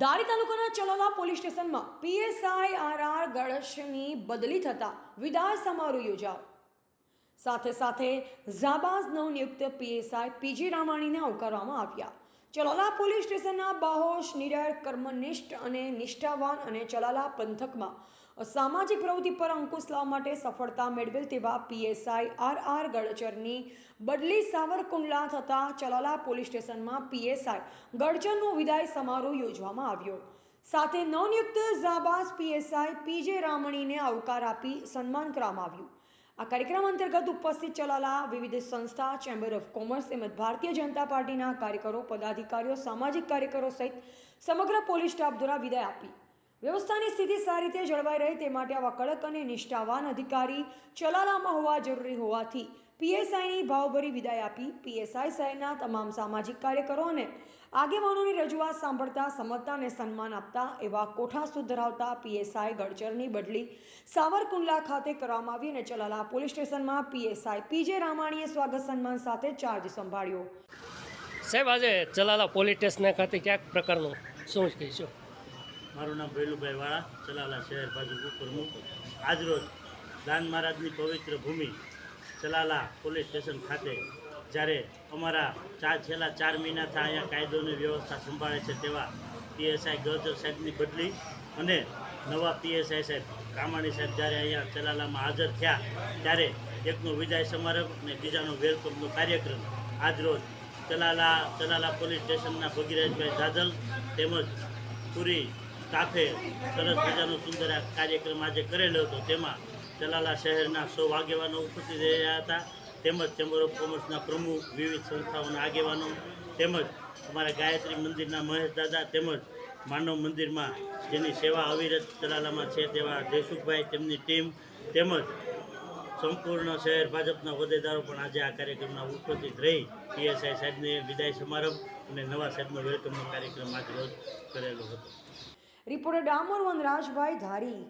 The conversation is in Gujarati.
ધારી તાલુકાના ચલોલા પોલીસ સ્ટેશનમાં પીએસઆઈ આર આર ગણેશની બદલી થતા વિદાય સમારોહ યોજાયો. સાથે સાથે ઝાબાઝ નવનિયુક્ત પીએસઆઈ પીજી રામાણીને આવકારવામાં આવ્યા. ચલોલા પોલીસ સ્ટેશનના બાહોશ નિડર કર્મનિષ્ઠ અને નિષ્ઠાવાન અને ચલાલા પંથકમાં સામાજિક પ્રવૃત્તિ પર અંકુશ લાવવા માટે સફળતા મેળવેલ તેવા પીએસઆઈ આર આર ગડચરની બદલી સાવરકુંડલા થતાં ચલાલા પોલીસ સ્ટેશનમાં પીએસઆઈ ગડચરનો વિદાય સમારોહ યોજવામાં આવ્યો. સાથે નવનિયુક્ત ઝાબાઝ પીએસઆઈ પીજે રામણીને આવકાર આપી સન્માન કરવામાં આવ્યું. આ કાર્યક્રમ અંતર્ગત ઉપસ્થિત ચલાલા, વિવિધ સંસ્થા, ચેમ્બર ઓફ કોમર્સ તેમજ ભારતીય જનતા પાર્ટીના કાર્યકરો, પદાધિકારીઓ, સામાજિક કાર્યકરો સહિત સમગ્ર પોલીસ સ્ટાફ દ્વારા વિદાય આપી. વ્યવસ્થાની સ્થિતિ સારી રીતે જળવાઈ રહે તે માટે આવા કડક અને નિષ્ઠાવાન અધિકારી ચલાલામાં હોવા જરૂરી હોવાથી પીએસઆઈની ભાવભરી વિદાય આપી પીએસઆઈ સાહેબના તમામ સામાજિક કાર્યકરો અને આગેવાનોની રજૂઆત સાંભળતા સમજતા અને સન્માન આપતા એવા કોઠાસુ ધરાવતા પીએસઆઈ ગડચરની બદલી સાવરકુંડલા ખાતે કરવામાં આવી અને ચલાલા પોલીસ સ્ટેશનમાં પીએસઆઈ પીજે રામાણીએ સ્વાગત સન્માન સાથે ચાર્જ સંભાળ્યો. સાહેબ, આજે ચલાલા પોલીસ સ્ટેશન ખાતે ક્યાંક પ્રકારનું શું કહીશું? મારું નામ ભૈલુભાઈ વાળા, ચલાલા શહેર ભાજપ પ્રમુખ. આજરોજ દાન મહારાજની પવિત્ર ભૂમિ ચલાલા પોલીસ સ્ટેશન ખાતે જ્યારે અમારા ચાર છેલ્લા ચાર મહિનાથી અહીંયા કાયદોની વ્યવસ્થા સંભાળે છે તેવા પીએસઆઈ ગજર સાહેબની બદલી અને નવા પીએસઆઈ સાહેબ કામાણી સાહેબ જ્યારે અહીંયા ચલાલામાં હાજર થયા ત્યારે એકનો વિદાય સમારંભ અને બીજાનો વેલકમનો કાર્યક્રમ. આજરોજ ચલાલા ચલાલા પોલીસ સ્ટેશનના ભગીરાજભાઈ જાજલ તેમજ પૂરી સ્ટાફે સરસ મજાનો સુંદર આ કાર્યક્રમ આજે કરેલો હતો. તેમાં ચલાલા શહેરના સૌ આગેવાનો ઉપસ્થિત રહ્યા હતા. તેમજ ચેમ્બર ઓફ કોમર્સના પ્રમુખ, વિવિધ સંસ્થાઓના આગેવાનો, તેમજ અમારા ગાયત્રી મંદિરના મહેશ દાદા, તેમજ માનવ મંદિરમાં જેની સેવા અવિરત ચલાલામાં છે તેવા જયસુખભાઈ, તેમની ટીમ, તેમજ સંપૂર્ણ શહેર ભાજપના હોદ્દેદારો પણ આજે આ કાર્યક્રમમાં ઉપસ્થિત રહી. પીએસઆઈ સાહેબને વિદાય સમારંભ અને નવા સાહેબનો વેલકમનો કાર્યક્રમ આજ રોજ કરેલો હતો. રિપોર્ટર ડામોર વનરાજભાઈ ધારી.